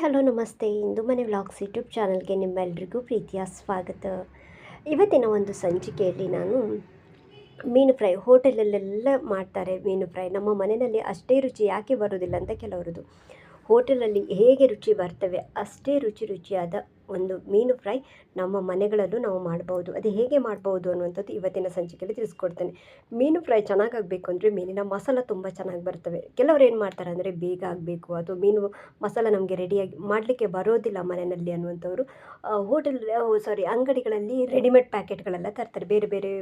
Hello, ನಮಸ್ತೆ. ಇಂದು ಮನೆ vlogs YouTube ಚಾನಲ್ಗೆ ನಿಮ್ಮೆಲ್ಲರಿಗೂ ಪ್ರೀತಿಯ ಸ್ವಾಗತ. ಇವತ್ತಿನ ಒಂದು ಸಂಚಿಕೆಯಲ್ಲಿ ನಾನು ಮೀನು ಫ್ರೈ, ಹೋಟೆಲಲ್ಲೆಲ್ಲ ಮಾಡ್ತಾರೆ ಮೀನು ಫ್ರೈ. ನಮ್ಮ ಮನೆಯಲ್ಲಿ ಅಷ್ಟೇ ರುಚಿ ಯಾಕೆ ಬರೋದಿಲ್ಲ ಅಂತ ಕೆಲವರದು. ಹೋಟೆಲಲ್ಲಿ ಹೇಗೆ ರುಚಿ ಬರ್ತವೆ, ಅಷ್ಟೇ ರುಚಿ ರುಚಿಯಾದ ಒಂದು ಮೀನು ಫ್ರೈ ನಮ್ಮ ಮನೆಗಳಲ್ಲೂ ನಾವು ಮಾಡ್ಬೋದು. ಅದು ಹೇಗೆ ಮಾಡ್ಬೋದು ಅನ್ನುವಂಥದ್ದು ಇವತ್ತಿನ ಸಂಚಿಕೆಯಲ್ಲಿ ತಿಳಿಸ್ಕೊಡ್ತೇನೆ. ಮೀನು ಫ್ರೈ ಚೆನ್ನಾಗಾಗಬೇಕು ಅಂದರೆ ಮೀನಿನ ಮಸಾಲ ತುಂಬ ಚೆನ್ನಾಗಿ ಬರ್ತವೆ. ಕೆಲವರು ಏನು ಮಾಡ್ತಾರೆ ಅಂದರೆ ಬೇಗ ಆಗಬೇಕು. ಅಥವಾ ಮೀನು ಮಸಾಲ ನಮಗೆ ರೆಡಿಯಾಗಿ ಮಾಡಲಿಕ್ಕೆ ಬರೋದಿಲ್ಲ ಮನೆಯಲ್ಲಿ ಅನ್ನುವಂಥವ್ರು. ಹೋಟೆಲ್ ಸಾರಿ ಅಂಗಡಿಗಳಲ್ಲಿ ರೆಡಿಮೇಡ್ ಪ್ಯಾಕೆಟ್ಗಳೆಲ್ಲ ತರ್ತಾರೆ. ಬೇರೆ ಬೇರೆ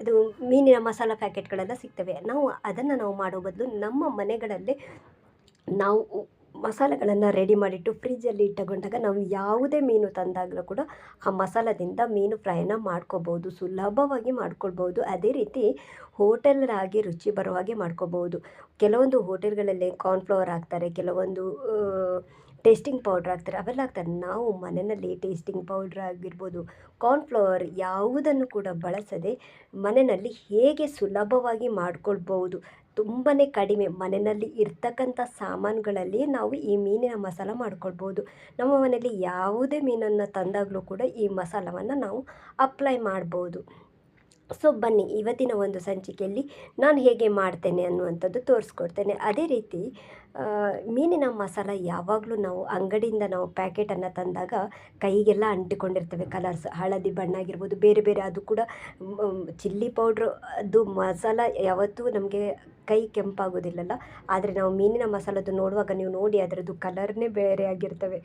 ಅದು ಮೀನಿನ ಮಸಾಲ ಪ್ಯಾಕೆಟ್ಗಳೆಲ್ಲ ಸಿಗ್ತವೆ. ನಾವು ಅದನ್ನು ನಾವು ಮಾಡೋ ಬದಲು ನಮ್ಮ ಮನೆಗಳಲ್ಲೇ ನಾವು ಮಸಾಲೆಗಳನ್ನು ರೆಡಿ ಮಾಡಿಟ್ಟು ಫ್ರಿಜ್ಜಲ್ಲಿ ಇಟ್ಟುಕೊಂಡಾಗ ನಾವು ಯಾವುದೇ ಮೀನು ತಂದಾಗಲೂ ಕೂಡ ಆ ಮಸಾಲದಿಂದ ಮೀನು ಫ್ರೈನ ಮಾಡ್ಕೋಬೋದು, ಸುಲಭವಾಗಿ ಮಾಡ್ಕೊಳ್ಬೋದು ಅದೇ ರೀತಿ ಹೋಟೆಲ್ರಾಗಿ ರುಚಿ ಬರೋ ಹಾಗೆ ಮಾಡ್ಕೋಬೋದು. ಕೆಲವೊಂದು ಹೋಟೆಲ್ಗಳಲ್ಲಿ ಕಾರ್ನ್ಫ್ಲವರ್ ಹಾಕ್ತಾರೆ, ಕೆಲವೊಂದು ಟೇಸ್ಟಿಂಗ್ ಪೌಡ್ರ್ ಹಾಕ್ತಾರೆ, ಅವೆಲ್ಲ ಹಾಕ್ತಾರೆ. ನಾವು ಮನೆಯಲ್ಲಿ ಟೇಸ್ಟಿಂಗ್ ಪೌಡ್ರ್ ಆಗಿರ್ಬೋದು ಕಾರ್ನ್ಫ್ಲವರ್ ಯಾವುದನ್ನು ಕೂಡ ಬಳಸದೆ ಮನೆಯಲ್ಲಿ ಹೇಗೆ ಸುಲಭವಾಗಿ ಮಾಡ್ಕೊಳ್ಬೋದು ತುಂಬಾ ಕಡಿಮೆ. ಮನೆಯಲ್ಲಿ ಇರ್ತಕ್ಕಂಥ ಸಾಮಾನುಗಳಲ್ಲಿ ನಾವು ಈ ಮೀನಿನ ಮಸಾಲ ಮಾಡ್ಕೊಳ್ಬೋದು. ನಮ್ಮ ಮನೆಯಲ್ಲಿ ಯಾವುದೇ ಮೀನನ್ನು ತಂದಾಗಲೂ ಕೂಡ ಈ ಮಸಾಲವನ್ನು ನಾವು ಅಪ್ಲೈ ಮಾಡ್ಬೋದು. ಸೊ ಬನ್ನಿ, ಇವತ್ತಿನ ಒಂದು ಸಂಚಿಕೆಯಲ್ಲಿ ನಾನು ಹೇಗೆ ಮಾಡ್ತೇನೆ ಅನ್ನುವಂಥದ್ದು ತೋರಿಸ್ಕೊಡ್ತೇನೆ. ಅದೇ ರೀತಿ ಮೀನಿನ ಮಸಾಲ ಯಾವಾಗಲೂ ನಾವು ಅಂಗಡಿಯಿಂದ ನಾವು ಪ್ಯಾಕೆಟನ್ನು ತಂದಾಗ ಕೈಗೆಲ್ಲ ಅಂಟಿಕೊಂಡಿರ್ತವೆ ಕಲರ್ಸ್ ಹಳದಿ ಬಣ್ಣ ಆಗಿರ್ಬೋದು ಬೇರೆ ಬೇರೆ ಅದು ಕೂಡ ಚಿಲ್ಲಿ ಪೌಡ್ರ್ ಅದು ಮಸಾಲ ಯಾವತ್ತೂ ನಮಗೆ ಕೈ ಕೆಂಪಾಗೋದಿಲ್ಲಲ್ಲ. ಆದರೆ ನಾವು ಮೀನಿನ ಮಸಾಲದ್ದು ನೋಡುವಾಗ ನೀವು ನೋಡಿ ಅದರದ್ದು ಕಲರ್ನೇ ಬೇರೆ ಆಗಿರ್ತವೆ.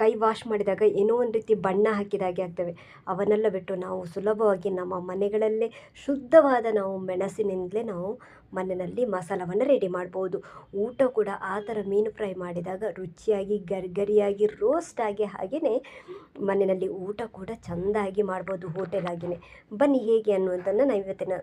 ಕೈ ವಾಶ್ ಮಾಡಿದಾಗ ಏನೋ ಒಂದು ರೀತಿ ಬಣ್ಣ ಹಾಕಿದ ಹಾಗೆ ಆಗ್ತವೆ. ಅವನ್ನೆಲ್ಲ ಬಿಟ್ಟು ನಾವು ಸುಲಭವಾಗಿ ನಮ್ಮ ಮನೆಗಳಲ್ಲೇ ಶುದ್ಧವಾದ ನಾವು ಮೆಣಸಿನಿಂದಲೇ ನಾವು ಮನೆಯಲ್ಲಿ ಮಸಾಲವನ್ನು ರೆಡಿ ಮಾಡ್ಬೋದು. ಊಟ ಕೂಡ ಆ ಥರ ಮೀನು ಫ್ರೈ ಮಾಡಿದಾಗ ರುಚಿಯಾಗಿ, ಗರಿಗರಿಯಾಗಿ ರೋಸ್ಟ್ ಆಗಿ ಹಾಗೆಯೇ ಮನೆಯಲ್ಲಿ ಊಟ ಕೂಡ ಚೆಂದಾಗಿ ಮಾಡ್ಬೋದು ಹೋಟೆಲ್ ಆಗಿಯೇ ಬನ್ನಿ ಹೇಗೆ ಅನ್ನುವಂಥದ್ದನ್ನು ನಾನು ಇವತ್ತಿನ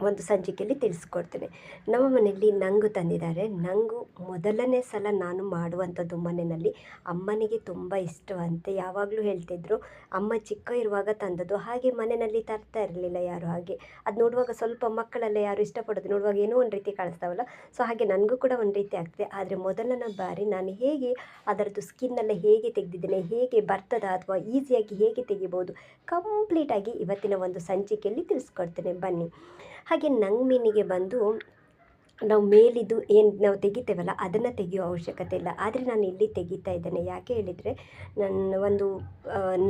ಒಂದು ಸಂಚಿಕೆಯಲ್ಲಿ ತಿಳಿಸ್ಕೊಡ್ತೇನೆ. ನಮ್ಮ ಮನೆಯಲ್ಲಿ ನಂಗು ತಂದಿದ್ದಾರೆ. ನಂಗು ಮೊದಲನೇ ಸಲ ನಾನು ಮಾಡುವಂಥದ್ದು ಮನೆಯಲ್ಲಿ ಅಮ್ಮನಿಗೆ ತುಂಬ ಇಷ್ಟವಂತೆ ಯಾವಾಗಲೂ ಹೇಳ್ತಿದ್ರು, ಅಮ್ಮ ಚಿಕ್ಕ ಇರುವಾಗ ತಂದದ್ದು. ಹಾಗೆ ಮನೆಯಲ್ಲಿ ತರ್ತಾ ಇರಲಿಲ್ಲ ಯಾರು ಹಾಗೆ. ಅದು ನೋಡುವಾಗ ಸ್ವಲ್ಪ ಮಕ್ಕಳೆಲ್ಲ ಯಾರು ಇಷ್ಟಪಡೋದು ನೋಡುವಾಗ ಏನೋ ಒಂದು ರೀತಿ ಕಾಣಿಸ್ತಾವಲ್ಲ. ಸೊ ಹಾಗೆ ನನಗೂ ಕೂಡ ಒಂದು ರೀತಿ ಆಗ್ತದೆ. ಆದರೆ ಮೊದಲನೇ ಬಾರಿ ನಾನು ಹೇಗೆ ಅದರದ್ದು ಸ್ಕಿನ್ನೆಲ್ಲ ಹೇಗೆ ತೆಗೆದಿದ್ದೇನೆ, ಹೇಗೆ ಬರ್ತದ ಅಥವಾ ಈಸಿಯಾಗಿ ಹೇಗೆ ತೆಗಿಬೋದು, ಕಂಪ್ಲೀಟಾಗಿ ಇವತ್ತಿನ ಒಂದು ಸಂಚಿಕೆಯಲ್ಲಿ ತಿಳಿಸ್ಕೊಡ್ತೇನೆ. ಬನ್ನಿ. ಹಾಗೆ ನಂಗೆ ಮೀನಿಗೆ ಬಂದು ನಾವು ಮೇಲಿದ್ದು ಏನು ನಾವು ತೆಗಿತೇವಲ್ಲ ಅದನ್ನು ತೆಗೆಯೋ ಅವಶ್ಯಕತೆ ಇಲ್ಲ. ಆದರೆ ನಾನು ಇಲ್ಲಿ ತೆಗಿತಾ ಇದ್ದೇನೆ. ಯಾಕೆ ಹೇಳಿದರೆ ನನ್ನ ಒಂದು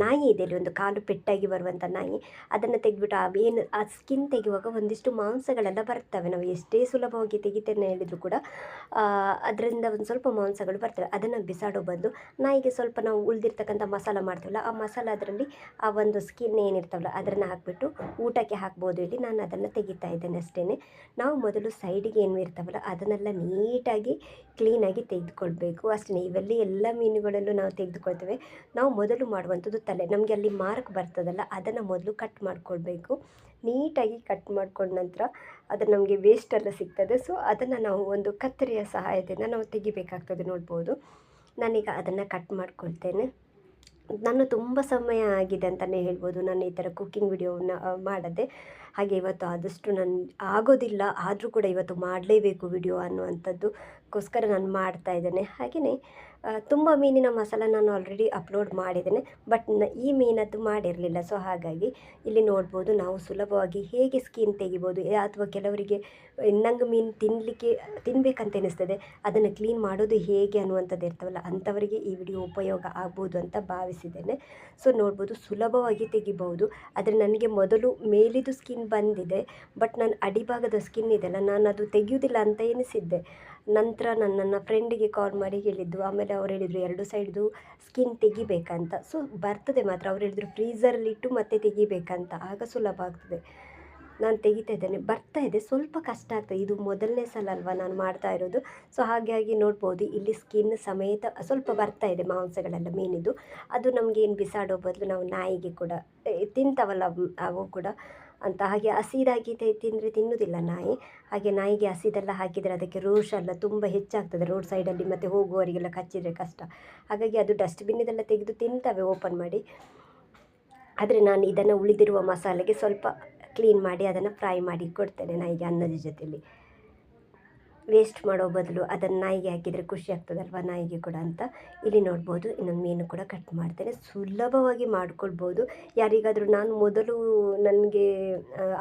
ನಾಯಿ ಇದೆ ಇಲ್ಲಿ ಒಂದು ಕಾಲು ಪೆಟ್ಟಾಗಿ ಬರುವಂಥ ನಾಯಿ. ಅದನ್ನು ತೆಗೆದ್ಬಿಟ್ಟು ಆ, ಏನು ಆ ಸ್ಕಿನ್ ತೆಗೆಯುವಾಗ ಒಂದಿಷ್ಟು ಮಾಂಸಗಳೆಲ್ಲ ಬರ್ತವೆ. ನಾವು ಎಷ್ಟೇ ಸುಲಭವಾಗಿ ತೆಗಿತೇನೆ ಹೇಳಿದರೂ ಕೂಡ ಅದರಿಂದ ಒಂದು ಸ್ವಲ್ಪ ಮಾಂಸಗಳು ಬರ್ತವೆ. ಅದನ್ನು ಬಿಸಾಡೋ ಬಂದು ನಾಯಿಗೆ ಸ್ವಲ್ಪ ನಾವು ಉಳಿದಿರ್ತಕ್ಕಂಥ ಮಸಾಲ ಮಾಡ್ತೀವಲ್ಲ, ಆ ಮಸಾಲ ಅದರಲ್ಲಿ ಆ ಒಂದು ಸ್ಕಿನ್ ಏನಿರ್ತವಲ್ಲ ಅದನ್ನು ಹಾಕಿಬಿಟ್ಟು ಊಟಕ್ಕೆ ಹಾಕ್ಬೋದು ಇಲ್ಲಿ ನಾನು ಅದನ್ನು ತೆಗಿತಾ ಇದ್ದೇನೆ ಅಷ್ಟೇ ನಾವು ಮೊದಲು ಸೈಡಿಗೆ ಏನು ಇರ್ತಾವಲ್ಲ, ಅದನ್ನೆಲ್ಲ ನೀಟಾಗಿ ಕ್ಲೀನಾಗಿ ತೆಗೆದುಕೊಳ್ಬೇಕು. ಅಷ್ಟೇ ಇವೆಲ್ಲಿ ಎಲ್ಲ ಮೀನುಗಳಲ್ಲೂ ನಾವು ತೆಗೆದುಕೊಳ್ತೇವೆ. ನಾವು ಮೊದಲು ಮಾಡುವಂಥದ್ದು ತಲೆ. ನಮಗೆ ಅಲ್ಲಿ ಮಾರ್ಕ್ ಬರ್ತದಲ್ಲ, ಅದನ್ನು ಮೊದಲು ಕಟ್ ಮಾಡಿಕೊಳ್ಬೇಕು. ನೀಟಾಗಿ ಕಟ್ ಮಾಡ್ಕೊಂಡ ನಂತರ ಅದು ನಮಗೆ ವೇಸ್ಟೆಲ್ಲ ಸಿಗ್ತದೆ. ಸೊ ಅದನ್ನು ನಾವು ಒಂದು ಕತ್ತರಿಯ ಸಹಾಯದಿಂದ ನಾವು ತೆಗಿಬೇಕಾಗ್ತದೆ ನೋಡ್ಬೋದು. ನಾನೀಗ ಅದನ್ನು ಕಟ್ ಮಾಡ್ಕೊಳ್ತೇನೆ. ನಾನು ತುಂಬ ಸಮಯ ಆಗಿದೆ ಅಂತಲೇ ಹೇಳ್ಬೋದು. ನಾನು ಈ ಥರ ಕುಕ್ಕಿಂಗ್ ವಿಡಿಯೋನ ಮಾಡದೆ. ಹಾಗೆ ಇವತ್ತು ಆದಷ್ಟು ನಾನು ಆಗೋದಿಲ್ಲ, ಆದರೂ ಕೂಡ ಇವತ್ತು ಮಾಡಲೇಬೇಕು ವಿಡಿಯೋ ಅನ್ನುವಂಥದ್ದುಕ್ಕೋಸ್ಕರ ನಾನು ಮಾಡ್ತಾ ಇದ್ದೇನೆ. ಹಾಗೆಯೇ ತುಂಬ ಮೀನಿನ ಮಸಾಲ ನಾನು ಆಲ್ರೆಡಿ ಅಪ್ಲೋಡ್ ಮಾಡಿದ್ದೇನೆ ಬಟ್ ಈ ಮೀನದ್ದು ಮಾಡಿರಲಿಲ್ಲ. ಸೊ ಹಾಗಾಗಿ ಇಲ್ಲಿ ನೋಡ್ಬೋದು ನಾವು ಸುಲಭವಾಗಿ ಹೇಗೆ ಸ್ಕಿನ್ ತೆಗಿಬೋದು ಅಥವಾ ಕೆಲವರಿಗೆ ನಂಗೆ ಮೀನು ತಿನ್ನಲಿಕ್ಕೆ ತಿನ್ನಬೇಕಂತ ಎನಿಸ್ತದೆ, ಅದನ್ನು ಕ್ಲೀನ್ ಮಾಡೋದು ಹೇಗೆ ಅನ್ನುವಂಥದ್ದು ಇರ್ತವಲ್ಲ, ಅಂಥವರಿಗೆ ಈ ವಿಡಿಯೋ ಉಪಯೋಗ ಆಗ್ಬೋದು ಅಂತ ಭಾವಿಸಿದ್ದೇನೆ. ಸೊ ನೋಡ್ಬೋದು ಸುಲಭವಾಗಿ ತೆಗಿಬೋದು ಆದರೆ ನನಗೆ ಮೊದಲು ಮೇಲಿದು ಸ್ಕಿನ್ ಬಂದಿದೆ. ಬಟ್ ನನ್ನ ಅಡಿಭಾಗದ ಸ್ಕಿನ್ ಇದೆಯಲ್ಲ ನಾನು ಅದು ತೆಗೆಯೋದಿಲ್ಲ ಅಂತ ಎನಿಸಿದ್ದೆ. ನಂತರ ನಾನು ನನ್ನ ಫ್ರೆಂಡಿಗೆ ಕಾಲ್ ಮಾಡಿ ಹೇಳಿದ್ದು, ಆಮೇಲೆ ಅವ್ರು ಹೇಳಿದರು ಎರಡು ಸೈಡ್ದು ಸ್ಕಿನ್ ತೆಗಿಬೇಕಂತ. ಸೊ ಬರ್ತದೆ ಮಾತ್ರ. ಅವ್ರು ಹೇಳಿದರು ಫ್ರೀಝರಲ್ಲಿಟ್ಟು ಮತ್ತೆ ತೆಗಿಬೇಕಂತ. ಆಗ ಸುಲಭ ಆಗ್ತದೆ. ನಾನು ತೆಗಿತಾ ಇದ್ದೇನೆ. ಬರ್ತಾ ಇದೆ. ಸ್ವಲ್ಪ ಕಷ್ಟ ಆಗ್ತದೆ. ಇದು ಮೊದಲನೇ ಸಲ ಅಲ್ವಾ ನಾನು ಮಾಡ್ತಾ ಇರೋದು. ಸೊ ಹಾಗಾಗಿ ನೋಡ್ಬೋದು. ಇಲ್ಲಿ ಸ್ಕಿನ್ ಸಮೇತ ಸ್ವಲ್ಪ ಬರ್ತಾ ಇದೆ ಮಾಂಸಗಳೆಲ್ಲ ಮೀನಿದು. ಅದು ನಮಗೆ ಏನು ಬಿಸಾಡೋ ಬದಲು ನಾವು ನಾಯಿಗೆ ಕೂಡ ತಿಂತಾವಲ್ಲ ಅವು ಕೂಡ. ಅಂತ ಹಾಗೆ ಹಸಿದಾಗಿ ತಿಂದರೆ ತಿನ್ನುವುದಿಲ್ಲ ನಾಯಿ. ಹಾಗೆ ನಾಯಿಗೆ ಹಸಿದೆಲ್ಲ ಹಾಕಿದರೆ ಅದಕ್ಕೆ ರೋಷ ಎಲ್ಲ ತುಂಬ ಹೆಚ್ಚಾಗ್ತದೆ ರೋಡ್ ಸೈಡಲ್ಲಿ ಮತ್ತು ಹೋಗುವವರಿಗೆಲ್ಲ ಕಚ್ಚಿದರೆ ಕಷ್ಟ. ಹಾಗಾಗಿ ಅದು ಡಸ್ಟ್ಬಿನ್ನಿದೆಲ್ಲ ತೆಗೆದು ತಿಂತವೆ ಓಪನ್ ಮಾಡಿ. ಆದರೆ ನಾನು ಇದನ್ನು ಉಳಿದಿರುವ ಮಸಾಲೆಗೆ ಸ್ವಲ್ಪ ಕ್ಲೀನ್ ಮಾಡಿ ಅದನ್ನು ಫ್ರೈ ಮಾಡಿ ಕೊಡ್ತೇನೆ ನಾಯಿಗೆ ಅನ್ನದ ಜೊತೆಯಲ್ಲಿ ವೇಸ್ಟ್ ಮಾಡೋ ಬದಲು ಅದನ್ನು ನಾಯಿಗೆ ಹಾಕಿದರೆ ಖುಷಿ ಆಗ್ತದಲ್ವ? ನಾಯಿಗೆ ಕೂಡ ಅಂತ. ಇಲ್ಲಿ ನೋಡ್ಬೋದು, ಇನ್ನೊಂದು ಮೀನು ಕೂಡ ಕಟ್ ಮಾಡ್ತೇನೆ. ಸುಲಭವಾಗಿ ಮಾಡ್ಕೊಳ್ಬೋದು. ಯಾರಿಗಾದರೂ ನಾನು ಮೊದಲು ನನಗೆ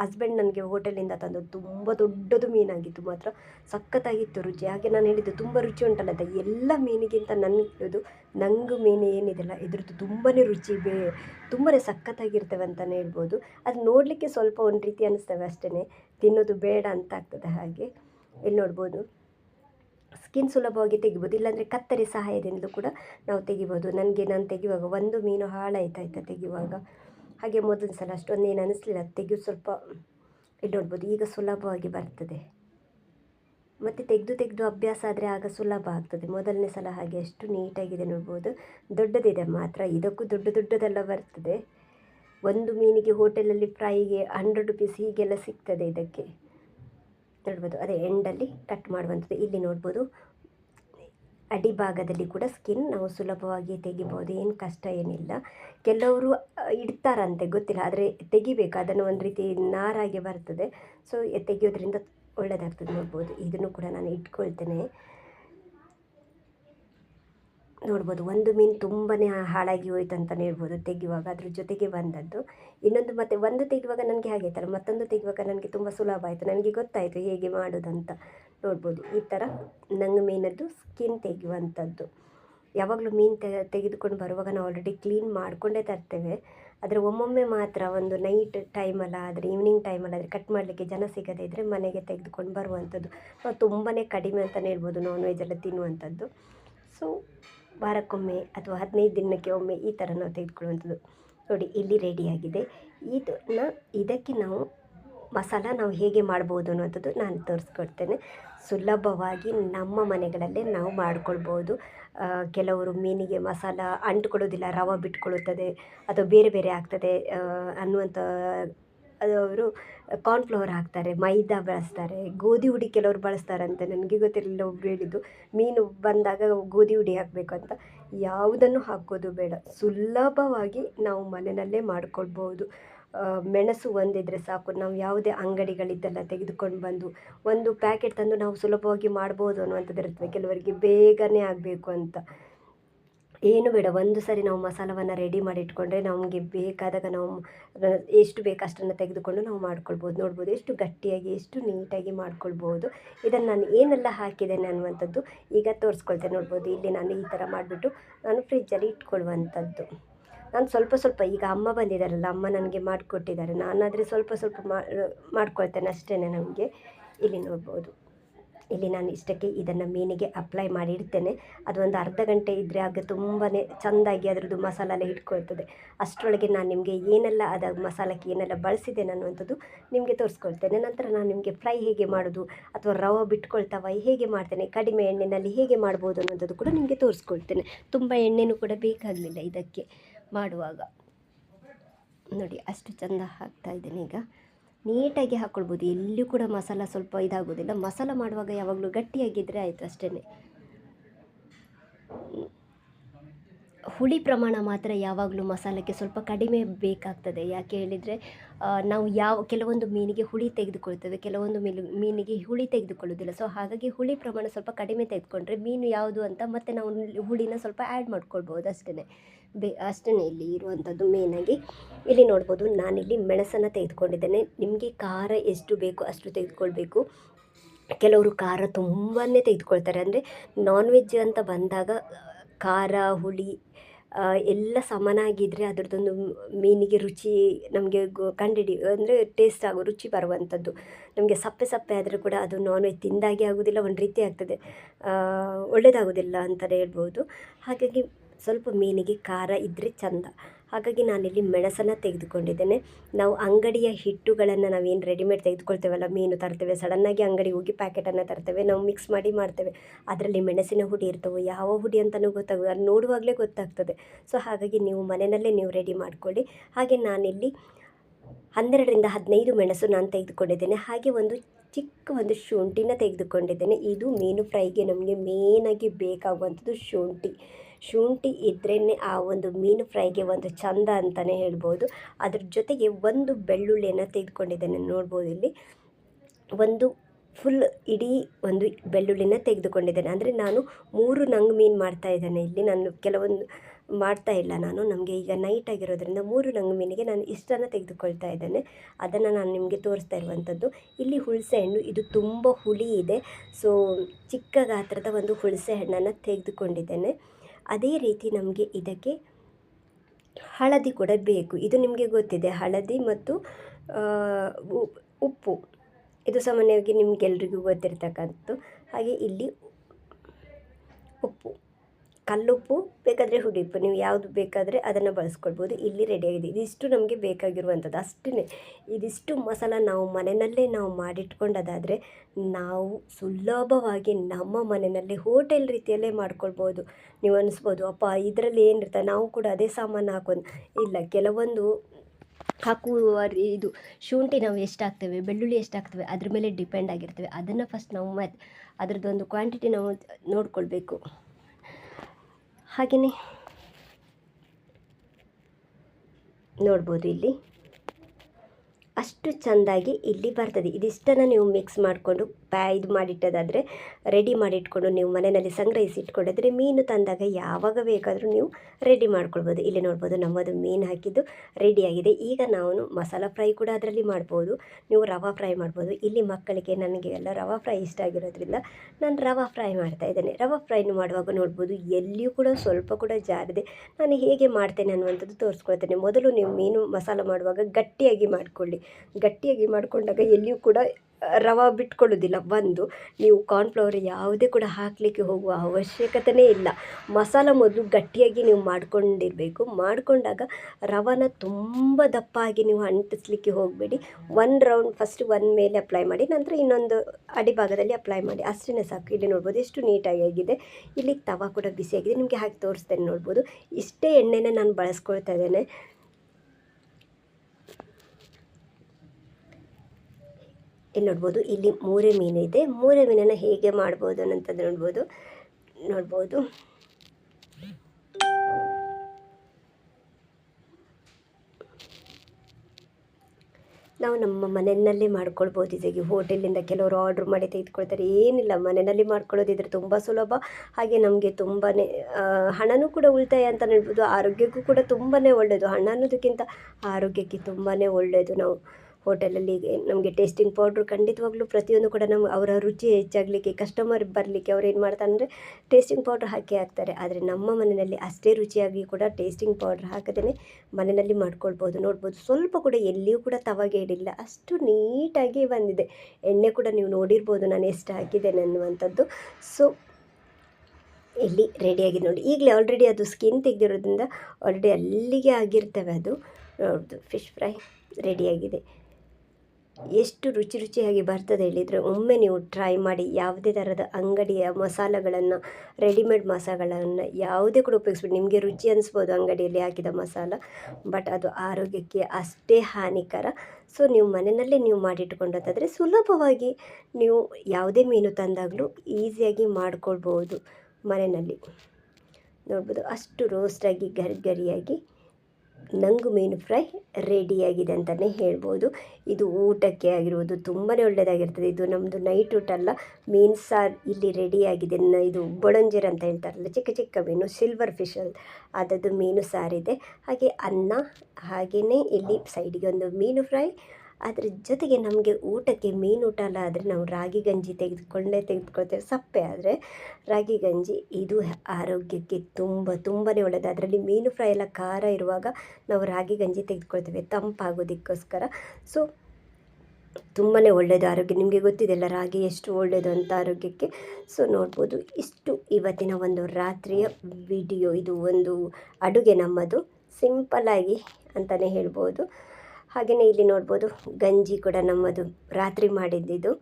ಹಸ್ಬೆಂಡ್ ನನಗೆ ಹೋಟೆಲಿಂದ ತಂದು ತುಂಬ ದೊಡ್ಡದು ಮೀನಾಗಿತ್ತು ಮಾತ್ರ. ಸಖತ್ತಾಗಿತ್ತು ರುಚಿ. ಹಾಗೆ ನಾನು ಹೇಳಿದ್ದು ತುಂಬ ರುಚಿ ಉಂಟಲ್ಲ ಅಂತ. ಎಲ್ಲ ಮೀನಿಗಿಂತ ನನಗೆ ನಂಗು ಮೀನು ಏನಿದೆಲ್ಲ, ಇದ್ರದ್ದು ತುಂಬಾ ರುಚಿ ಬೇ ತುಂಬಾ ಸಖತ್ತಾಗಿರ್ತವೆ ಅಂತಲೇ ಹೇಳ್ಬೋದು. ಅದು ನೋಡಲಿಕ್ಕೆ ಸ್ವಲ್ಪ ಒಂದು ರೀತಿ ಅನ್ನಿಸ್ತವೆ ಅಷ್ಟೇ ತಿನ್ನೋದು ಬೇಡ ಅಂತ ಆಗ್ತದೆ ಹಾಗೆ. ಇಲ್ಲಿ ನೋಡ್ಬೋದು? ಸ್ಕಿನ್ ಸುಲಭವಾಗಿ ತೆಗಿಬೋದು, ಇಲ್ಲಾಂದರೆ ಕತ್ತರಿ ಸಹಾಯದಿಂದಲೂ ಕೂಡ ನಾವು ತೆಗಿಬೋದು. ನನಗೆ ನಾನು ತೆಗೆಯುವಾಗ ಒಂದು ಮೀನು ಹಾಳಾಯ್ತಾಯ್ತಾ ತೆಗೆಯುವಾಗ ಹಾಗೆ ಮೊದಲ ಸಲ ಅಷ್ಟೊಂದು ಏನು ಅನ್ನಿಸ್ಲಿಲ್ಲ ತೆಗೆದು ಸ್ವಲ್ಪ ಇಲ್ಲಿ ನೋಡ್ಬೋದು? ಈಗ ಸುಲಭವಾಗಿ ಬರ್ತದೆ. ಮತ್ತು ತೆಗೆದು ತೆಗೆದು ಅಭ್ಯಾಸ ಆದರೆ ಆಗ ಸುಲಭ ಆಗ್ತದೆ. ಮೊದಲನೇ ಸಲ ಹಾಗೆ ಅಷ್ಟು ನೀಟಾಗಿದೆ ನೋಡ್ಬೋದು. ದೊಡ್ಡದಿದೆ ಮಾತ್ರ. ಇದಕ್ಕೂ ದೊಡ್ಡ ದೊಡ್ಡದೆಲ್ಲ ಬರ್ತದೆ. ಒಂದು ಮೀನಿಗೆ ಹೋಟೆಲಲ್ಲಿ ಫ್ರೈಗೆ ಹಂಡ್ರೆಡ್ ರುಪೀಸ್ ಹೀಗೆಲ್ಲ ಸಿಗ್ತದೆ ಇದಕ್ಕೆ. ನೋಡ್ಬೋದು ಅದೇ ಎಂಡಲ್ಲಿ ಕಟ್ ಮಾಡುವಂಥದ್ದು. ಇಲ್ಲಿ ನೋಡ್ಬೋದು ಅಡಿಭಾಗದಲ್ಲಿ ಕೂಡ ಸ್ಕಿನ್ ನಾವು ಸುಲಭವಾಗಿ ತೆಗಿಬೋದು. ಏನು ಕಷ್ಟ ಏನಿಲ್ಲ. ಕೆಲವರು ಇಡ್ತಾರಂತೆ, ಗೊತ್ತಿಲ್ಲ. ಆದರೆ ತೆಗಿಬೇಕು. ಅದನ್ನು ಒಂದು ರೀತಿ ನಾರಾಗಿ ಬರ್ತದೆ. ಸೊ ತೆಗೆಯೋದ್ರಿಂದ ಒಳ್ಳೆಯದಾಗ್ತದೆ ನೋಡ್ಬೋದು. ಇದನ್ನು ಕೂಡ ನಾನು ಇಟ್ಕೊಳ್ತೇನೆ. ನೋಡ್ಬೋದು. ಒಂದು ಮೀನು ತುಂಬಾ ಹಾಳಾಗಿ ಹೋಯ್ತು ಅಂತಲೇ ಹೇಳ್ಬೋದು ತೆಗೆಯುವಾಗ. ಅದ್ರ ಜೊತೆಗೆ ಬಂದದ್ದು. ಇನ್ನೊಂದು ಮತ್ತೆ ಒಂದು ತೆಗೆಯುವಾಗ ನನಗೆ ಹಾಗೆ ಆಯ್ತಲ್ಲ. ಮತ್ತೊಂದು ತೆಗೆಯುವಾಗ ನನಗೆ ತುಂಬ ಸುಲಭ ಆಯಿತು. ನನಗೆ ಗೊತ್ತಾಯಿತು ಹೇಗೆ ಮಾಡೋದಂತ. ನೋಡ್ಬೋದು. ಈ ಥರ ನಂಗೆ ಮೀನದ್ದು ಸ್ಕಿನ್ ತೆಗೆಯುವಂಥದ್ದು. ಯಾವಾಗಲೂ ಮೀನು ತೆಗೆದುಕೊಂಡು ಬರುವಾಗ ನಾವು ಆಲ್ರೆಡಿ ಕ್ಲೀನ್ ಮಾಡಿಕೊಂಡೇ ತರ್ತೇವೆ. ಆದರೆ ಒಮ್ಮೊಮ್ಮೆ ಮಾತ್ರ ಒಂದು ನೈಟ್ ಟೈಮಲ್ಲ ಆದರೆ ಈವ್ನಿಂಗ್ ಟೈಮಲ್ಲಾದರೆ ಕಟ್ ಮಾಡಲಿಕ್ಕೆ ಜನ ಸಿಗದೇ ಇದ್ದರೆ ಮನೆಗೆ ತೆಗೆದುಕೊಂಡು ಬರುವಂಥದ್ದು. ನಾವು ತುಂಬಾ ಕಡಿಮೆ ಅಂತಲೇ ಹೇಳ್ಬೋದು. ನಾನ್ ವೆಜ್ ಎಲ್ಲ ತಿನ್ನುವಂಥದ್ದು. ಸೊ ವಾರಕ್ಕೊಮ್ಮೆ ಅಥವಾ ಹದಿನೈದು ದಿನಕ್ಕೆ ಒಮ್ಮೆ ಈ ಥರ ನಾವು ತೆಗೆದುಕೊಳ್ಳುವಂಥದ್ದು. ನೋಡಿ, ಇಲ್ಲಿ ರೆಡಿಯಾಗಿದೆ ಇದನ್ನ, ಇದಕ್ಕೆ ನಾವು ಮಸಾಲ ನಾವು ಹೇಗೆ ಮಾಡ್ಬೋದು ಅನ್ನುವಂಥದ್ದು ನಾನು ತೋರಿಸ್ಕೊಡ್ತೇನೆ. ಸುಲಭವಾಗಿ ನಮ್ಮ ಮನೆಗಳಲ್ಲೇ ನಾವು ಮಾಡ್ಕೊಳ್ಬೋದು. ಕೆಲವರು ಮೀನಿಗೆ ಮಸಾಲ ಅಂಟ್ಕೊಳ್ಳೋದಿಲ್ಲ ರವೆ ಬಿಟ್ಕೊಳ್ಳುತ್ತದೆ ಅಥವಾ ಬೇರೆ ಬೇರೆ ಆಗ್ತದೆ ಅನ್ನುವಂಥ ಅದು ಅವರು ಕಾರ್ನ್ಫ್ಲವರ್ ಹಾಕ್ತಾರೆ, ಮೈದಾ ಬಳಸ್ತಾರೆ, ಗೋಧಿ ಹುಡಿ ಕೆಲವರು ಬಳಸ್ತಾರಂತೆ, ನನಗೆ ಗೊತ್ತಿರಲಿಲ್ಲ ಒಬ್ಬರು ಹೇಳಿದ್ದು. ಮೀನು ಬಂದಾಗ ಗೋಧಿ ಹುಡಿ ಹಾಕಬೇಕು ಅಂತ. ಯಾವುದನ್ನು ಹಾಕೋದು ಬೇಡ. ಸುಲಭವಾಗಿ ನಾವು ಮನೆಯಲ್ಲೇ ಮಾಡ್ಕೊಳ್ಬೋದು ಮೆಣಸು ಒಂದಿದ್ರೆ ಸಾಕು. ನಾವು ಯಾವುದೇ ಅಂಗಡಿಗಳಿದ್ದೆಲ್ಲ ತೆಗೆದುಕೊಂಡು ಬಂದು ಒಂದು ಪ್ಯಾಕೆಟ್ ತಂದು ನಾವು ಸುಲಭವಾಗಿ ಮಾಡ್ಬೋದು ಅನ್ನುವಂಥದ್ದು ಇರ್ತದೆ ಕೆಲವರಿಗೆ ಬೇಗನೆ ಆಗಬೇಕು ಅಂತ. ಏನು ಬೇಡ, ಒಂದು ಸರಿ ನಾವು ಮಸಾಲವನ್ನು ರೆಡಿ ಮಾಡಿ ಇಟ್ಕೊಂಡ್ರೆ ನಮಗೆ ಬೇಕಾದಾಗ ನಾವು, ಎಷ್ಟು ಬೇಕು ಅಷ್ಟನ್ನು ತೆಗೆದುಕೊಂಡು ನಾವು ಮಾಡ್ಕೊಳ್ಬೋದು. ನೋಡ್ಬೋದು ಎಷ್ಟು ಗಟ್ಟಿಯಾಗಿ, ಎಷ್ಟು ನೀಟಾಗಿ ಮಾಡ್ಕೊಳ್ಬೋದು. ಇದನ್ನು ನಾನು ಏನೆಲ್ಲ ಹಾಕಿದ್ದೇನೆ ಅನ್ನುವಂಥದ್ದು ಈಗ ತೋರಿಸ್ಕೊಳ್ತೇನೆ. ನೋಡ್ಬೋದು ಇಲ್ಲಿ ನಾನು ಈ ಥರ ಮಾಡಿಬಿಟ್ಟು ನಾನು ಫ್ರಿಜ್ಜಲ್ಲಿ ಇಟ್ಕೊಳ್ಳುವಂಥದ್ದು. ನಾನು ಸ್ವಲ್ಪ ಸ್ವಲ್ಪ, ಈಗ ಅಮ್ಮ ಬಂದಿದ್ದಾರಲ್ಲ, ಅಮ್ಮ ನನಗೆ ಮಾಡಿಕೊಟ್ಟಿದ್ದಾರೆ. ನಾನಾದರೆ ಸ್ವಲ್ಪ ಸ್ವಲ್ಪ ಮಾಡ್ಕೊಳ್ತೇನೆ ಅಷ್ಟೇ ನಮಗೆ. ಇಲ್ಲಿ ನೋಡ್ಬೋದು. ಇಲ್ಲಿ ನಾನು ಇಷ್ಟಕ್ಕೆ ಇದನ್ನು ಮೀನಿಗೆ ಅಪ್ಲೈ ಮಾಡಿ ಇಡ್ತೇನೆ ಅದು ಒಂದು ಅರ್ಧ ಗಂಟೆ ಇದ್ದರೆ ಆಗ ತುಂಬಾ ಚೆಂದಾಗಿ ಅದರದ್ದು ಮಸಾಲ ಎಲ್ಲ ಇಟ್ಕೊಳ್ತದೆ ಅಷ್ಟರೊಳಗೆ ನಾನು ನಿಮಗೆ ಏನೆಲ್ಲ ಅದ ಮಸಾಲಕ್ಕೆ ಏನೆಲ್ಲ ಬಳಸಿದ್ದೇನೆ ಅನ್ನುವಂಥದ್ದು ನಿಮಗೆ ತೋರಿಸ್ಕೊಳ್ತೇನೆ. ನಂತರ ನಾನು ನಿಮಗೆ ಫ್ರೈ ಹೇಗೆ ಮಾಡೋದು ಅಥವಾ ರವ ಬಿಟ್ಕೊಳ್ತಾವ ಹೇಗೆ ಮಾಡ್ತೇನೆ, ಕಡಿಮೆ ಎಣ್ಣೆಯಲ್ಲಿ ಹೇಗೆ ಮಾಡ್ಬೋದು ಅನ್ನೋಂಥದ್ದು ಕೂಡ ನಿಮಗೆ ತೋರಿಸ್ಕೊಳ್ತೇನೆ. ತುಂಬ ಎಣ್ಣೆನೂ ಕೂಡ ಬೇಕಾಗಲಿಲ್ಲ ಇದಕ್ಕೆ ಮಾಡುವಾಗ. ನೋಡಿ ಅಷ್ಟು ಚೆಂದ ಹಾಕ್ತಾ ಇದ್ದೇನೆ ಈಗ. ನೀಟಾಗಿ ಹಾಕ್ಕೊಳ್ಬೋದು ಎಲ್ಲಿಯೂ ಕೂಡ ಮಸಾಲ ಸ್ವಲ್ಪ ಇದಾಗೋದಿಲ್ಲ. ಮಸಾಲ ಮಾಡುವಾಗ ಯಾವಾಗಲೂ ಗಟ್ಟಿಯಾಗಿದ್ದರೆ ಆಯಿತು ಅಷ್ಟೇ ಹುಳಿ ಪ್ರಮಾಣ ಮಾತ್ರ ಯಾವಾಗಲೂ ಮಸಾಲಕ್ಕೆ ಸ್ವಲ್ಪ ಕಡಿಮೆ ಬೇಕಾಗ್ತದೆ. ಯಾಕೆ ಹೇಳಿದರೆ ನಾವು ಯಾವ, ಕೆಲವೊಂದು ಮೀನಿಗೆ ಹುಳಿ ತೆಗೆದುಕೊಳ್ತೇವೆ. ಕೆಲವೊಂದು ಮೀನು, ಮೀನಿಗೆ ಹುಳಿ ತೆಗೆದುಕೊಳ್ಳೋದಿಲ್ಲ ಸೊ ಹಾಗಾಗಿ ಹುಳಿ ಪ್ರಮಾಣ ಸ್ವಲ್ಪ ಕಡಿಮೆ ತೆಗೆದುಕೊಂಡ್ರೆ ಮೀನು ಯಾವುದು ಅಂತ ಮತ್ತೆ ನಾವು ಹುಳಿನ ಸ್ವಲ್ಪ ಆ್ಯಡ್ ಮಾಡ್ಕೊಳ್ಬೋದು ಅಷ್ಟೇ ಬೇ ಅಷ್ಟೇ ಇಲ್ಲಿ ಇರುವಂಥದ್ದು ಮೇನಾಗಿ ಇಲ್ಲಿ ನೋಡ್ಬೋದು ನಾನಿಲ್ಲಿ ಮೆಣಸನ್ನು ತೆಗೆದುಕೊಂಡಿದ್ದೇನೆ. ನಿಮಗೆ ಖಾರ ಎಷ್ಟು ಬೇಕು ಅಷ್ಟು ತೆಗೆದುಕೊಳ್ಬೇಕು. ಕೆಲವರು ಖಾರ ತುಂಬಾ ತೆಗೆದುಕೊಳ್ತಾರೆ. ಅಂದರೆ ನಾನ್ ವೆಜ್ ಅಂತ ಬಂದಾಗ, ಖಾರ, ಹುಳಿ ಎಲ್ಲ ಸಮನಾಗಿದ್ದರೆ ಅದರದ್ದೊಂದು ಮೀನಿಗೆ ರುಚಿ ನಮಗೆ ಕಂಡಿಡಿ, ಅಂದರೆ ಟೇಸ್ಟ್ ಆಗೋ ರುಚಿ ಬರುವಂಥದ್ದು. ನಮಗೆ ಸಪ್ಪೆ ಸಪ್ಪೆ ಆದರೆ ಕೂಡ ಅದು ನಾನ್ ವೆಜ್ ತಿಂದಾಗೆ ಆಗೋದಿಲ್ಲ, ಒಂದು ರೀತಿ ಆಗ್ತದೆ. ಒಳ್ಳೆಯದಾಗೋದಿಲ್ಲ ಅಂತಲೇ ಹೇಳ್ಬೋದು. ಹಾಗಾಗಿ ಸ್ವಲ್ಪ ಮೀನಿಗೆ ಖಾರ ಇದ್ದರೆ ಚಂದ. ಹಾಗಾಗಿ ನಾನಿಲ್ಲಿ ಮೆಣಸನ್ನು ತೆಗೆದುಕೊಂಡಿದ್ದೇನೆ. ನಾವು ಅಂಗಡಿಯ ಹಿಟ್ಟುಗಳನ್ನು ನಾವೇನು ರೆಡಿಮೇಡ್ ತೆಗೆದುಕೊಳ್ತೇವಲ್ಲ, ಮೀನು ತರ್ತೇವೆ, ಸಡನ್ನಾಗಿ ಅಂಗಡಿಗೆ ಹೋಗಿ ಪ್ಯಾಕೆಟನ್ನು ತರ್ತೇವೆ, ನಾವು ಮಿಕ್ಸ್ ಮಾಡಿ ಮಾಡ್ತೇವೆ. ಅದರಲ್ಲಿ ಮೆಣಸಿನ ಹುಡಿ ಇರ್ತವೆ, ಯಾವ ಹುಡಿ ಅಂತಲೂ ಗೊತ್ತಾಗುತ್ತೆ ಅದು ನೋಡುವಾಗಲೇ ಗೊತ್ತಾಗ್ತದೆ. ಸೊ ಹಾಗಾಗಿ ನೀವು ಮನೆಯಲ್ಲೇ ನೀವು ರೆಡಿ ಮಾಡಿಕೊಳ್ಳಿ. ಹಾಗೆ ನಾನಿಲ್ಲಿ ಹನ್ನೆರಡರಿಂದ ಹದಿನೈದು ಮೆಣಸು ನಾನು ತೆಗೆದುಕೊಂಡಿದ್ದೇನೆ. ಹಾಗೆ ಒಂದು ಚಿಕ್ಕ ಒಂದು ಶುಂಠಿನ ತೆಗೆದುಕೊಂಡಿದ್ದೇನೆ. ಇದು ಮೀನು ಫ್ರೈಗೆ ನಮಗೆ ಮೇನಾಗಿ ಬೇಕಾಗುವಂಥದ್ದು ಶುಂಠಿ. ಶುಂಠಿ ಇದ್ರೇ ಆ ಒಂದು ಮೀನು ಫ್ರೈಗೆ ಒಂದು ಚಂದ ಅಂತಲೇ ಹೇಳ್ಬೋದು. ಅದ್ರ ಜೊತೆಗೆ ಒಂದು ಬೆಳ್ಳುಳ್ಳಿಯನ್ನು ತೆಗೆದುಕೊಂಡಿದ್ದೇನೆ ನೋಡ್ಬೋದು ಇಲ್ಲಿ. ಒಂದು ಫುಲ್ ಇಡೀ ಒಂದು ಬೆಳ್ಳುಳ್ಳಿನ ತೆಗೆದುಕೊಂಡಿದ್ದೇನೆ. ಅಂದರೆ ನಾನು ಮೂರು ನಂಗ್ ಮೀನು ಮಾಡ್ತಾ ಇದ್ದೇನೆ ಇಲ್ಲಿ. ನಾನು ಕೆಲವೊಂದು ಮಾಡ್ತಾ ಇಲ್ಲ ನಾನು. ನಮಗೆ ಈಗ ನೈಟ್ ಆಗಿರೋದ್ರಿಂದ ಮೂರು ನಂಗ್ ಮೀನಿಗೆ ನಾನು ಇಷ್ಟನ್ನು ತೆಗೆದುಕೊಳ್ತಾ ಇದ್ದೇನೆ. ಅದನ್ನು ನಾನು ನಿಮಗೆ ತೋರಿಸ್ತಾ ಇರುವಂಥದ್ದು. ಇಲ್ಲಿ ಹುಳಸೆ ಹಣ್ಣು, ಇದು ತುಂಬ ಹುಳಿ ಇದೆ. ಸೊ ಚಿಕ್ಕ ಗಾತ್ರದ ಒಂದು ಹುಳಸೆ ಹಣ್ಣನ್ನು ತೆಗೆದುಕೊಂಡಿದ್ದೇನೆ. ಅದೇ ರೀತಿ ನಮಗೆ ಇದಕ್ಕೆ ಹಳದಿ ಕೂಡ ಬೇಕು. ಇದು ನಿಮಗೆ ಗೊತ್ತಿದೆ, ಹಳದಿ ಮತ್ತು ಉಪ್ಪು. ಇದು ಸಾಮಾನ್ಯವಾಗಿ ನಿಮಗೆಲ್ರಿಗೂ ಗೊತ್ತಿರ್ತಕ್ಕಂಥದ್ದು. ಹಾಗೆ ಇಲ್ಲಿ ಉಪ್ಪು. ಕಲ್ಲುಪ್ಪು ಬೇಕಾದರೆ ಹುಡಿಪ್ಪು, ನೀವು ಯಾವುದು ಬೇಕಾದರೆ ಅದನ್ನು ಬಳಸ್ಕೊಳ್ಬೋದು. ಇಲ್ಲಿ ರೆಡಿಯಾಗಿದೆ ಇದಿಷ್ಟು ನಮಗೆ ಬೇಕಾಗಿರುವಂಥದ್ದು. ಅಷ್ಟೇ ಇದಿಷ್ಟು ಮಸಾಲ ನಾವು ಮನೆಯಲ್ಲೇ ನಾವು ಮಾಡಿಟ್ಕೊಂಡದಾದರೆ ನಾವು ಸುಲಭವಾಗಿ ನಮ್ಮ ಮನೆಯಲ್ಲಿ ಹೋಟೆಲ್ ರೀತಿಯಲ್ಲೇ ಮಾಡ್ಕೊಳ್ಬೋದು. ನೀವು ಅನಿಸ್ಬೋದು, ಅಪ್ಪ, ಇದರಲ್ಲಿ ಏನಿರ್ತದೆ ನಾವು ಕೂಡ ಅದೇ ಸಾಮಾನು ಹಾಕೊಂಡು, ಇಲ್ಲ, ಕೆಲವೊಂದು ಹಾಕುವ ಇದು ಶುಂಠಿ ನಾವು ಎಷ್ಟು ಹಾಕ್ತೇವೆ ಬೆಳ್ಳುಳ್ಳಿ ಎಷ್ಟು ಅದ್ರ ಮೇಲೆ ಡಿಪೆಂಡ್ ಆಗಿರ್ತೇವೆ. ಅದನ್ನು ಫಸ್ಟ್ ನಾವು ಮತ್ತು ಅದರದ್ದೊಂದು ಕ್ವಾಂಟಿಟಿ ನಾವು ನೋಡ್ಕೊಳ್ಬೇಕು. ಹಾಗೆಯೇ ನೋಡ್ಬೋದು ಇಲ್ಲಿ. ಅಷ್ಟು ಚೆಂದಾಗಿ ಇಲ್ಲಿ ಬರ್ತದೆ. ಇದಿಷ್ಟನ್ನು ನೀವು ಮಿಕ್ಸ್ ಮಾಡಿಕೊಂಡು ಪ್ಯಾ ಇದು ಮಾಡಿಟ್ಟದಾದರೆ ರೆಡಿ ಮಾಡಿಟ್ಕೊಂಡು ನೀವು ಮನೆಯಲ್ಲಿ ಸಂಗ್ರಹಿಸಿ ಇಟ್ಕೊಂಡಿದ್ರೆ ಮೀನು ತಂದಾಗ ಯಾವಾಗ ಬೇಕಾದರೂ ನೀವು ರೆಡಿ ಮಾಡ್ಕೊಳ್ಬೋದು. ಇಲ್ಲಿ ನೋಡ್ಬೋದು ನಮ್ಮದು ಮೀನು ಹಾಕಿದ್ದು ರೆಡಿಯಾಗಿದೆ ಈಗ ನಾವು ಮಸಾಲ ಫ್ರೈ ಕೂಡ ಅದರಲ್ಲಿ ಮಾಡ್ಬೋದು. ನೀವು ರವಾ ಫ್ರೈ ಮಾಡ್ಬೋದು. ಇಲ್ಲಿ ಮಕ್ಕಳಿಗೆ ನನಗೆ ಎಲ್ಲ ರವಾ ಫ್ರೈ ಇಷ್ಟ ಆಗಿರೋದ್ರಿಂದ ನಾನು ರವಾ ಫ್ರೈ ಮಾಡ್ತಾ ಇದ್ದೇನೆ. ರವಾ ಫ್ರೈನು ಮಾಡುವಾಗ ನೋಡ್ಬೋದು ಎಲ್ಲಿಯೂ ಕೂಡ ಸ್ವಲ್ಪ ಕೂಡ ಜಾರಿದೆ. ನಾನು ಹೇಗೆ ಮಾಡ್ತೇನೆ ಅನ್ನುವಂಥದ್ದು ತೋರಿಸ್ಕೊಳ್ತೇನೆ. ಮೊದಲು ನೀವು ಮೀನು ಮಸಾಲ ಮಾಡುವಾಗ ಗಟ್ಟಿಯಾಗಿ ಮಾಡಿಕೊಳ್ಳಿ. ಗಟ್ಟಿಯಾಗಿ ಮಾಡಿಕೊಂಡಾಗ ಎಲ್ಲಿಯೂ ಕೂಡ ರವೆ ಬಿಟ್ಕೊಳ್ಳೋದಿಲ್ಲ. ಒಂದು ನೀವು ಕಾರ್ನ್ಫ್ಲವರ್ ಯಾವುದೇ ಕೂಡ ಹಾಕಲಿಕ್ಕೆ ಹೋಗುವ ಅವಶ್ಯಕತೆಯೇ ಇಲ್ಲ. ಮಸಾಲ ಮೊದಲು ಗಟ್ಟಿಯಾಗಿ ನೀವು ಮಾಡ್ಕೊಂಡಿರಬೇಕು. ಮಾಡಿಕೊಂಡಾಗ ರವನ ತುಂಬ ದಪ್ಪಾಗಿ ನೀವು ಅಂಟಿಸ್ಲಿಕ್ಕೆ ಹೋಗಬೇಡಿ. ಒನ್ ರೌಂಡ್ ಫಸ್ಟ್ ಒನ್ ಮೇಲೆ ಅಪ್ಲೈ ಮಾಡಿ, ನಂತರ ಇನ್ನೊಂದು ಅಡಿಭಾಗದಲ್ಲಿ ಅಪ್ಲೈ ಮಾಡಿ. ಅಷ್ಟೇ ಸಾಕು. ಇಲ್ಲಿ ನೋಡ್ಬೋದು ಎಷ್ಟು ನೀಟಾಗಿ ಆಗಿದೆ. ಇಲ್ಲಿ ತವ ಕೂಡ ಬಿಸಿಯಾಗಿದೆ. ನಿಮಗೆ ಹಾಕಿ ತೋರಿಸ್ತೇನೆ ನೋಡ್ಬೋದು. ಇಷ್ಟೇ ಎಣ್ಣೆನ ನಾನು ಬಳಸ್ಕೊಳ್ತಾ ಇದ್ದೇನೆ. ಇಲ್ಲಿ ನೋಡ್ಬೋದು, ಇಲ್ಲಿ ಮೂರೆ ಮೀನು ಇದೆ. ಮೂರೆ ಮೀನನ್ನು ಹೇಗೆ ಮಾಡ್ಬೋದು ಅನ್ನೋಂಥದ್ದು ನೋಡ್ಬೋದು. ನೋಡ್ಬೋದು. ನಾವು ನಮ್ಮ ಮನೆಯಲ್ಲೇ ಮಾಡ್ಕೊಳ್ಬೋದು ಇದಕ್ಕೆ ಹೋಟೆಲಿಂದ ಕೆಲವರು ಆರ್ಡ್ರ್ ಮಾಡಿ ತೆಗೆದುಕೊಳ್ತಾರೆ. ಏನಿಲ್ಲ, ಮನೆಯಲ್ಲಿ ಮಾಡ್ಕೊಳ್ಳೋದಿದ್ರೆ ತುಂಬ ಸುಲಭ. ಹಾಗೆ ನಮಗೆ ತುಂಬಾ ಹಣನೂ ಕೂಡ ಉಳಿತಾಯ ಅಂತ ಹೇಳ್ಬೋದು ಆರೋಗ್ಯಕ್ಕೂ ಕೂಡ ತುಂಬಾ ಒಳ್ಳೆಯದು ಹಣ ಅನ್ನೋದಕ್ಕಿಂತ ಆರೋಗ್ಯಕ್ಕೆ ತುಂಬಾ ಒಳ್ಳೆಯದು ನಾವು. ಹೋಟೆಲಲ್ಲಿ ನಮಗೆ ಟೇಸ್ಟಿಂಗ್ ಪೌಡ್ರ್ ಖಂಡಿತವಾಗ್ಲೂ ಪ್ರತಿಯೊಂದು ಕೂಡ ನಮ್ಮ ಅವರ ರುಚಿ ಹೆಚ್ಚಾಗಲಿಕ್ಕೆ ಕಸ್ಟಮರ್ ಬರಲಿಕ್ಕೆ ಅವ್ರು ಏನು ಮಾಡ್ತಾರೆ ಅಂದರೆ ಟೇಸ್ಟಿಂಗ್ ಪೌಡ್ರ್ ಹಾಕಿ ಹಾಕ್ತಾರೆ. ಆದರೆ ನಮ್ಮ ಮನೆಯಲ್ಲಿ ಅಷ್ಟೇ ರುಚಿಯಾಗಿ ಕೂಡ ಟೇಸ್ಟಿಂಗ್ ಪೌಡ್ರ್ ಹಾಕದೇ ಮನೆಯಲ್ಲಿ ಮಾಡ್ಕೊಳ್ಬೋದು, ನೋಡ್ಬೋದು. ಸ್ವಲ್ಪ ಕೂಡ ಎಲ್ಲಿಯೂ ಕೂಡ ತವಾಗೆ ಇಡಿಲ್ಲ. ಅಷ್ಟು ನೀಟಾಗಿ ಬಂದಿದೆ. ಎಣ್ಣೆ ಕೂಡ ನೀವು ನೋಡಿರ್ಬೋದು ನಾನು ಎಷ್ಟು ಹಾಕಿದ್ದೇನೆ ಅನ್ನುವಂಥದ್ದು. ಸೊ ಇಲ್ಲಿ ರೆಡಿಯಾಗಿ ನೋಡಿ. ಈಗಲೇ ಆಲ್ರೆಡಿ ಅದು ಸ್ಕಿನ್ ತೆಗೆದಿರೋದ್ರಿಂದ ಆಲ್ರೆಡಿ ಅಲ್ಲಿಗೆ ಆಗಿರ್ತವೆ ಅದು. ಫಿಶ್ ಫ್ರೈ ರೆಡಿಯಾಗಿದೆ ಎಷ್ಟು ರುಚಿ ರುಚಿಯಾಗಿ ಬರ್ತದೆ ಹೇಳಿದರೆ ಒಮ್ಮೆ ನೀವು ಟ್ರೈ ಮಾಡಿ ಯಾವುದೇ ಥರದ ಅಂಗಡಿಯ ಮಸಾಲೆಗಳನ್ನು ರೆಡಿಮೇಡ್ ಮಸಾಲೆಗಳನ್ನು ಯಾವುದೇ ಕೂಡ ಉಪಯೋಗಿಸ್ಬಿಟ್ಟು ನಿಮಗೆ ರುಚಿ ಅನಿಸ್ಬೋದು ಅಂಗಡಿಯಲ್ಲಿ ಹಾಕಿದ ಮಸಾಲ ಬಟ್ ಅದು ಆರೋಗ್ಯಕ್ಕೆ ಅಷ್ಟೇ ಹಾನಿಕರ. ಸೊ ನೀವು ಮನೆಯಲ್ಲೇ ನೀವು ಮಾಡಿಟ್ಕೊಂಡಂತಾದರೆ ಸುಲಭವಾಗಿ ನೀವು ಯಾವುದೇ ಮೀನು ತಂದಾಗಲೂ ಈಸಿಯಾಗಿ ಮಾಡ್ಕೊಳ್ಬೋದು ಮನೆಯಲ್ಲಿ. ನೋಡ್ಬೋದು ಅಷ್ಟು ರೋಸ್ಟಾಗಿ ಗರಿಗರಿಯಾಗಿ ನಂಗು ಮೀನು ಫ್ರೈ ರೆಡಿಯಾಗಿದೆ ಅಂತಲೇ ಹೇಳ್ಬೋದು. ಇದು ಊಟಕ್ಕೆ ಆಗಿರ್ಬೋದು ತುಂಬಾ ಒಳ್ಳೆಯದಾಗಿರ್ತದೆ ಇದು ನಮ್ಮದು ನೈಟ್ ಊಟ ಅಲ್ಲ, ಮೀನು ಸಾರು ಇಲ್ಲಿ ರೆಡಿಯಾಗಿದೆ. ಇದು ಬೊಳಂಜೀರ್ ಅಂತ ಹೇಳ್ತಾರಲ್ಲ, ಚಿಕ್ಕ ಚಿಕ್ಕ ಮೀನು ಸಿಲ್ವರ್ ಫಿಶ್ ಅದದ್ದು ಮೀನು ಸಾರಿದೆ. ಹಾಗೆ ಅನ್ನ ಹಾಗೆಯೇ ಇಲ್ಲಿ ಸೈಡಿಗೆ ಒಂದು ಮೀನು ಫ್ರೈ ಅದ್ರ ಜೊತೆಗೆ ನಮಗೆ ಊಟಕ್ಕೆ ಮೀನು ಊಟ ಎಲ್ಲ ಆದರೆ ನಾವು ರಾಗಿ ಗಂಜಿ ತೆಗೆದುಕೊಂಡೇ ತೆಗೆದುಕೊಳ್ತೇವೆ, ಸಪ್ಪೆ ಆದರೆ ರಾಗಿ ಗಂಜಿ. ಇದು ಆರೋಗ್ಯಕ್ಕೆ ತುಂಬ ತುಂಬಾ ಒಳ್ಳೆಯದು ಅದರಲ್ಲಿ ಮೀನು ಫ್ರೈ ಎಲ್ಲ ಖಾರ ಇರುವಾಗ ನಾವು ರಾಗಿ ಗಂಜಿ ತೆಗೆದುಕೊಳ್ತೇವೆ, ತಂಪಾಗೋದಕ್ಕೋಸ್ಕರ. ಸೊ ತುಂಬಾ ಒಳ್ಳೆಯದು ಆರೋಗ್ಯ. ನಿಮಗೆ ಗೊತ್ತಿದೆಯಲ್ಲ ರಾಗಿ ಎಷ್ಟು ಒಳ್ಳೆಯದು ಅಂತ ಆರೋಗ್ಯಕ್ಕೆ. ಸೊ ನೋಡ್ಬೋದು. ಇಷ್ಟು ಇವತ್ತಿನ ಒಂದು ರಾತ್ರಿಯ ವಿಡಿಯೋ ಇದು ಒಂದು ಅಡುಗೆ ನಮ್ಮದು. ಸಿಂಪಲ್ಲಾಗಿ ಅಂತಲೇ ಹೇಳ್ಬೋದು. ಹಾಗೆಯೇ ಇಲ್ಲಿ ನೋಡ್ಬೋದು, ಗಂಜಿ ಕೂಡ ನಮ್ಮದು ರಾತ್ರಿ ಮಾಡಿದ್ದಿದ್ದು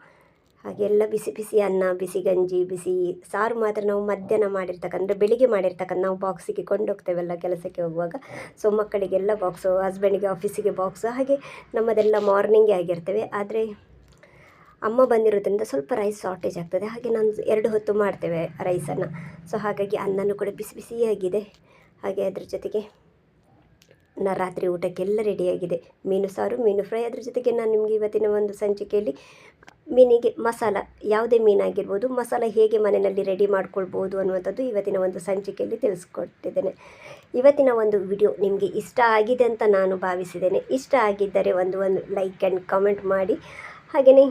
ಹಾಗೆಲ್ಲ ಬಿಸಿ ಬಿಸಿ ಅನ್ನ, ಬಿಸಿ ಗಂಜಿ, ಬಿಸಿ ಸಾರು ಮಾತ್ರ ನಾವು ಮಧ್ಯಾಹ್ನ ಮಾಡಿರ್ತಕ್ಕಂಥ ಬೆಳಿಗ್ಗೆ ಮಾಡಿರ್ತಕ್ಕಂಥ ನಾವು ಬಾಕ್ಸಿಗೆ ಕೊಂಡೋಗ್ತೇವಲ್ಲ ಕೆಲಸಕ್ಕೆ ಹೋಗುವಾಗ. ಸೊ ಮಕ್ಕಳಿಗೆಲ್ಲ ಬಾಕ್ಸು ಹಸ್ಬೆಂಡಿಗೆ ಆಫೀಸಿಗೆ ಬಾಕ್ಸು ಹಾಗೆ ನಮ್ಮದೆಲ್ಲ ಮಾರ್ನಿಂಗೇ ಆಗಿರ್ತೇವೆ. ಆದರೆ ಅಮ್ಮ ಬಂದಿರೋದ್ರಿಂದ ಸ್ವಲ್ಪ ರೈಸ್ ಶಾರ್ಟೇಜ್ ಆಗ್ತದೆ. ಹಾಗೆ ನಾನು ಎರಡು ಹೊತ್ತು ಮಾಡ್ತೇವೆ ರೈಸನ್ನು ಸೊ ಹಾಗಾಗಿ ಅನ್ನನೂ ಕೂಡ ಬಿಸಿ ಬಿಸಿಯಾಗಿದೆ. ಹಾಗೆ ಅದ್ರ ಜೊತೆಗೆ ನಾ ರಾತ್ರಿ ಊಟಕ್ಕೆಲ್ಲ ರೆಡಿಯಾಗಿದೆ. ಮೀನು ಸಾರು, ಮೀನು ಫ್ರೈ. ಅದ್ರ ಜೊತೆಗೆ ನಾನು ನಿಮಗೆ ಇವತ್ತಿನ ಒಂದು ಸಂಚಿಕೆಯಲ್ಲಿ ಮೀನಿಗೆ ಮಸಾಲ, ಯಾವುದೇ ಮೀನಾಗಿರ್ಬೋದು, ಮಸಾಲ ಹೇಗೆ ಮನೆಯಲ್ಲಿ ರೆಡಿ ಮಾಡ್ಕೊಳ್ಬೋದು ಅನ್ನುವಂಥದ್ದು ಇವತ್ತಿನ ಒಂದು ಸಂಚಿಕೆಯಲ್ಲಿ ತಿಳಿಸ್ಕೊಟ್ಟಿದ್ದೇನೆ. ಇವತ್ತಿನ ಒಂದು ವಿಡಿಯೋ ನಿಮಗೆ ಇಷ್ಟ ಆಗಿದೆ ಅಂತ ನಾನು ಭಾವಿಸಿದ್ದೇನೆ. ಇಷ್ಟ ಆಗಿದ್ದರೆ ಒಂದು ಒಂದು ಲೈಕ್ ಆ್ಯಂಡ್ ಕಮೆಂಟ್ ಮಾಡಿ. ಹಾಗೆಯೇ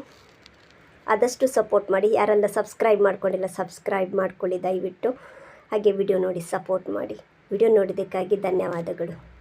ಆದಷ್ಟು ಸಪೋರ್ಟ್ ಮಾಡಿ. ಯಾರೆಲ್ಲ ಸಬ್ಸ್ಕ್ರೈಬ್ ಮಾಡ್ಕೊಂಡಿಲ್ಲ, ಸಬ್ಸ್ಕ್ರೈಬ್ ಮಾಡ್ಕೊಳ್ಳಿ ದಯವಿಟ್ಟು. ಹಾಗೆ ವಿಡಿಯೋ ನೋಡಿ ಸಪೋರ್ಟ್ ಮಾಡಿ. ವಿಡಿಯೋ ನೋಡಿದ್ದಕ್ಕಾಗಿ ಧನ್ಯವಾದಗಳು.